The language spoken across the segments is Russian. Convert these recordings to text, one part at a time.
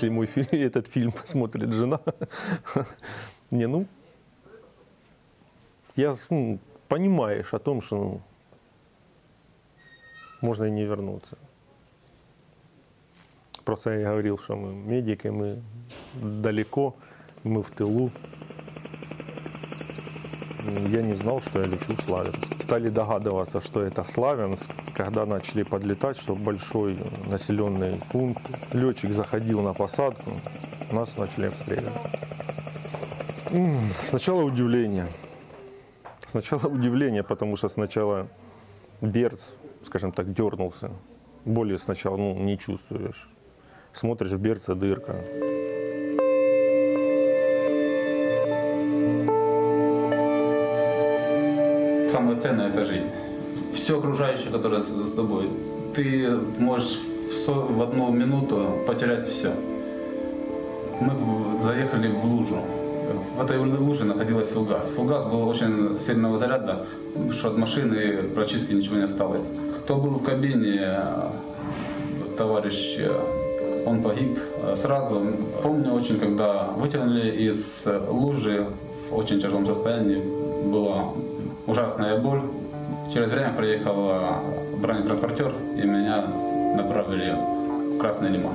если мой фильм, этот фильм посмотрит жена. Не, ну, я ну, понимаешь о том, что ну, можно и не вернуться. Просто я говорил, что мы медики, мы далеко, мы в тылу. Я не знал, что я лечу в Славянск. Стали догадываться, что это Славянск, когда начали подлетать, что большой населенный пункт. Летчик заходил на посадку, нас начали обстреливать. Сначала удивление. Сначала удивление, потому что сначала берц, скажем так, дернулся. Боли сначала ну, не чувствуешь. Смотришь в берце дырка. Самое ценное – это жизнь. Все окружающее, которое с тобой, ты можешь в одну минуту потерять все. Мы заехали в лужу. В этой луже находилась фугас. Фугас был очень сильного заряда, что от машины практически ничего не осталось. Кто был в кабине, товарищ, он погиб сразу. Помню очень, когда вытянули из лужи в очень тяжелом состоянии, была ужасная боль. Через время приехал бронетранспортер и меня направили в Красный Лиман.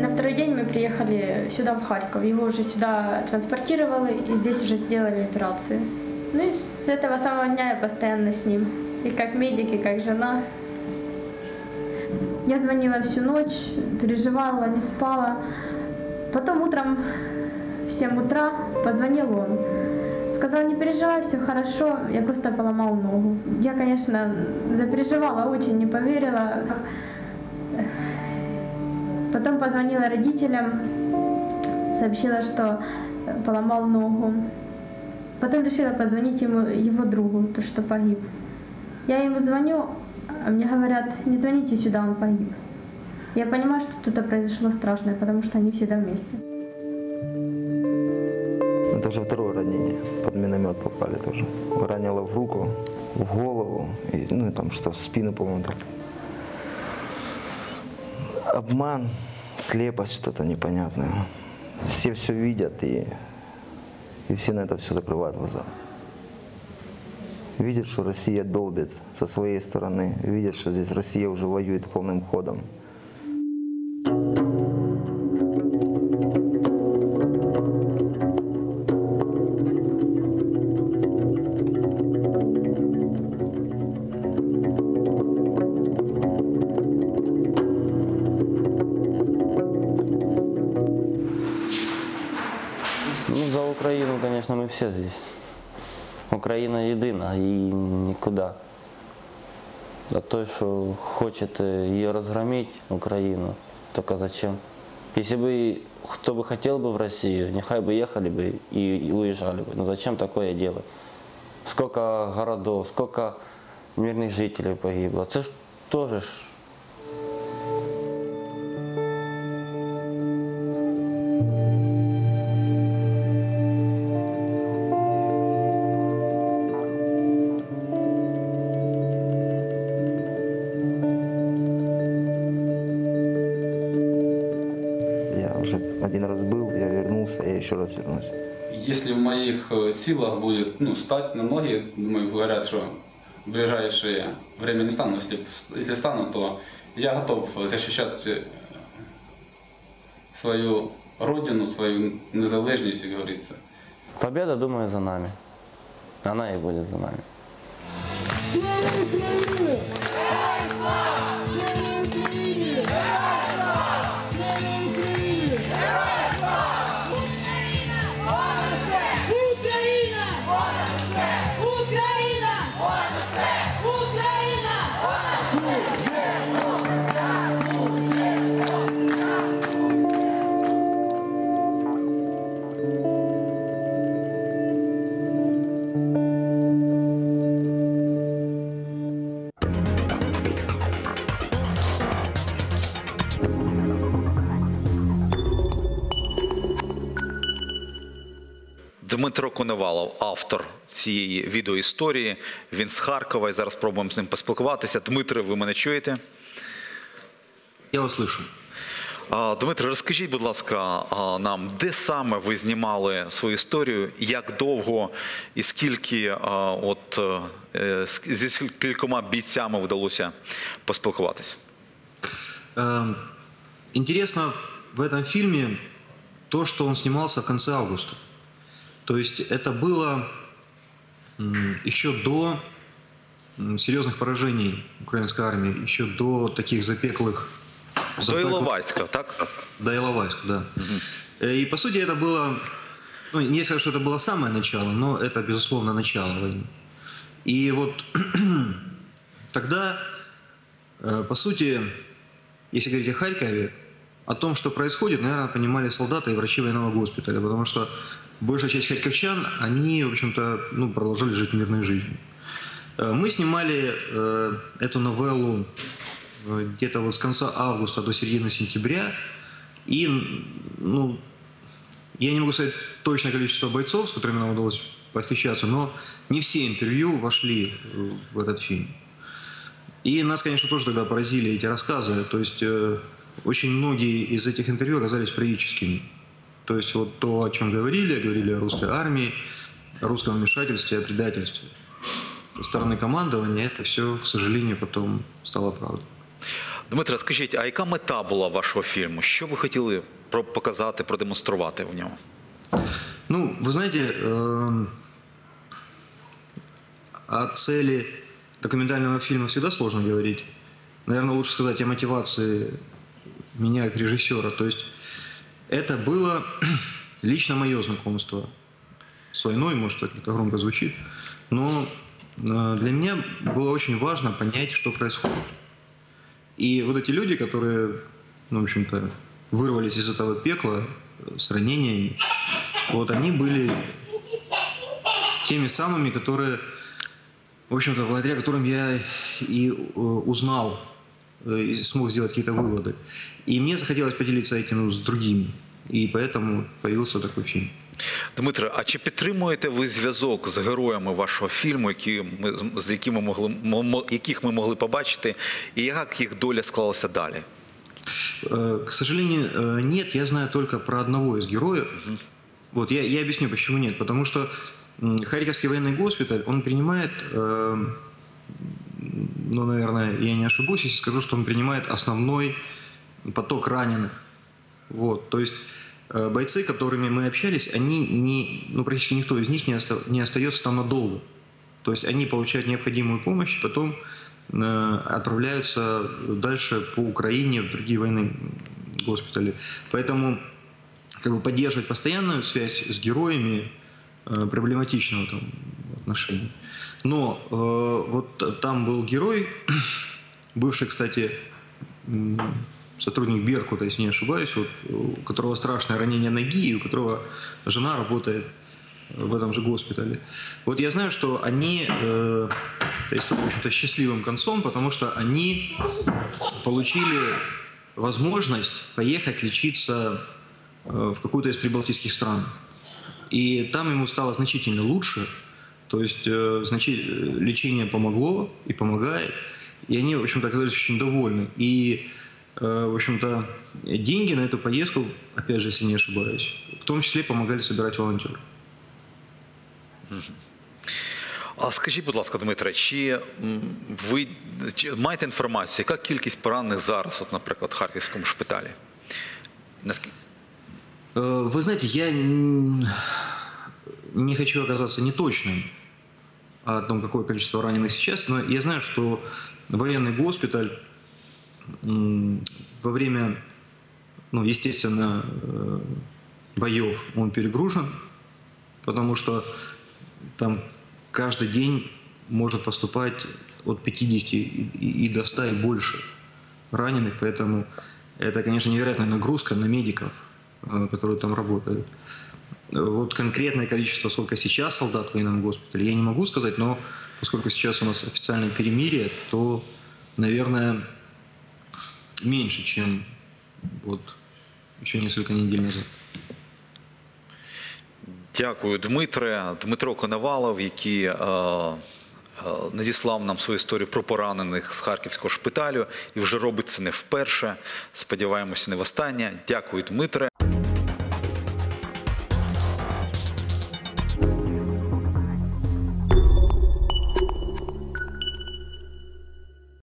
На второй день мы приехали сюда, в Харьков. Его уже сюда транспортировали и здесь уже сделали операцию. Ну и с этого самого дня я постоянно с ним. И как медик, и как жена. Я звонила всю ночь, переживала, не спала. Потом утром в 7 утра позвонил он. Сказал, не переживай, все хорошо, я просто поломал ногу. Я, конечно, запереживала, очень не поверила. Потом позвонила родителям, сообщила, что поломал ногу. Потом решила позвонить ему, его другу, то, что погиб. Я ему звоню, а мне говорят, не звоните сюда, он погиб. Я понимаю, что что-то произошло страшное, потому что они всегда вместе. Уже второе ранение. Под миномет попали тоже. Ранило в руку, в голову, и, ну и там что в спину, по-моему, так. Обман, слепость, что-то непонятное. Все все видят и, и все на это все закрывают глаза. Видят, что Россия долбит со своей стороны, видят, что здесь Россия уже воюет полным ходом. Україна єдина і нікуди. А той, що хочете її розгромити, Україну, тільки зачем? Если бы кто бы хотел бы в Россию, нехай бы ехали бы и, и уезжали бы. Но зачем такое делать? Сколько городов, сколько мирных жителей погибло. Это ж тоже уже один раз был, я вернулся, я еще раз вернусь. Если в моих э, силах будет ну, стать на ноги, думаю, говорят, что в ближайшее время не стану, если, если стану, то я готов защищать э, свою родину, свою незалежність, как говорится. Победа, думаю, за нами. Она и будет за нами. Україна! Дмитро Коновалов, автор цієї відеоісторії. Він з Харкова і зараз спробуємо з ним поспілкуватися. Дмитре, ви мене чуєте? Я вас слышу. А, Дмитро, розкажіть, будь ласка, а, нам, де саме ви знімали свою історію, як довго і скільки а, от, е, з- зі скількома бійцями вдалося поспілкуватися? Эм, Интересно в этом фильме то, что он снимался в конце августа. То есть это было еще до серьезных поражений украинской армии, еще до таких запеклых... До запеклых- Іловайська, так? До Иловайска, да. Э, И по сути это было, ну не сказать, что это было самое начало, но это безусловно начало войны. И вот тогда, э, по сути, если говорить о Харькове, о том, что происходит, наверное, понимали солдаты и врачи военного госпиталя, потому что большая часть харьковчан, они, в общем-то, ну, продолжали жить мирной жизнью. Э, Мы снимали э, эту новеллу э, где-то вот с конца августа до середины сентября. И, ну, я не могу сказать точное количество бойцов, с которыми нам удалось повстречаться, но не все интервью вошли э, в этот фильм. И нас, конечно, тоже тогда поразили эти рассказы. То есть э, очень многие из этих интервью оказались прорическими. То есть вот то, о чем говорили, говорили о русской армии, о русском вмешательстве, о предательстве. Со стороны командования это все, к сожалению, потом стало правдой. Дмитро, скажіть, а яка мета була вашого фільму? Що ви хотіли про- показати, продемонструвати в ньому? Ну, вы знаете, эм, о цели документального фильма всегда сложно говорить. Наверное, лучше сказать о мотивации меня как режиссера. То есть это было лично мое знакомство с войной, может, это громко звучит, но э, для меня было очень важно понять, что происходит. И вот эти люди, которые, ну, в общем-то, вырвались из этого пекла с ранениями, вот они были теми самыми, которые, в общем-то, благодаря которым я и э, узнал э, и смог сделать какие-то выводы. И мне захотелось поделиться этим ну, с другими. И поэтому появился такой фильм. Дмитро, а чи підтримуєте ви зв'язок з героями вашого фільму, які ми, з якими могли, мо- мо- яких ми могли побачити, і як їх доля склалася далі? Э, К сожалению, э, нет, я знаю только про одного из героев. Вот я, я объясню, почему нет. Потому что м, Харьковский военный госпиталь, он принимает, э, ну, наверное, я не ошибусь, если скажу, что он принимает основной поток раненых. Вот, то есть э, бойцы, которыми мы общались, они не, ну, практически никто из них не, оста- не остается там надолго. То есть они получают необходимую помощь, потом э, отправляются дальше по Украине в другие военные госпитали. Поэтому как бы поддерживать постоянную связь с героями э, проблематичного там отношения. Но э, вот там был герой, бывший, кстати, сотрудник Беркута, если не ошибаюсь, вот, у которого страшное ранение ноги, и у которого жена работает в этом же госпитале. Вот я знаю, что они, э, в общем-то, счастливым концом, потому что они получили возможность поехать лечиться э, в какую-то из прибалтийских стран. И там ему стало значительно лучше, то есть э, значи- э, лечение помогло и помогает, и они, в общем-то, оказались очень довольны. И, э, в общем-то, деньги на эту поездку, опять же, если не ошибаюсь, в том числе помогали собирать волонтеры. А скажіть, будь ласка, Дмитре, чи м, ви чи маєте інформацію, яка кількість поранених зараз, от, наприклад, в Харківському шпиталі? Наскільки? Э, Вы знаете, я н- не хочу оказаться неточным о том, какое количество раненых сейчас, но я знаю, что военный госпиталь во время, ну, естественно, э, боев он перегружен, потому что там каждый день может поступать от 50 и, и- и до 100 и больше раненых, поэтому это, конечно, невероятная нагрузка на медиков, э, которые там работают. Э, Вот конкретное количество, сколько сейчас солдат в военном госпитале, я не могу сказать, но поскольку сейчас у нас официальное перемирие, то, наверное, меньше, чем вот еще несколько недель назад. Дякую, Дмитре. Дмитро Коновалов, який е, е, надіслав нам свою історію про поранених з харківського шпиталю і вже робить це не вперше. Сподіваємося, не востаннє. Дякую, Дмитре.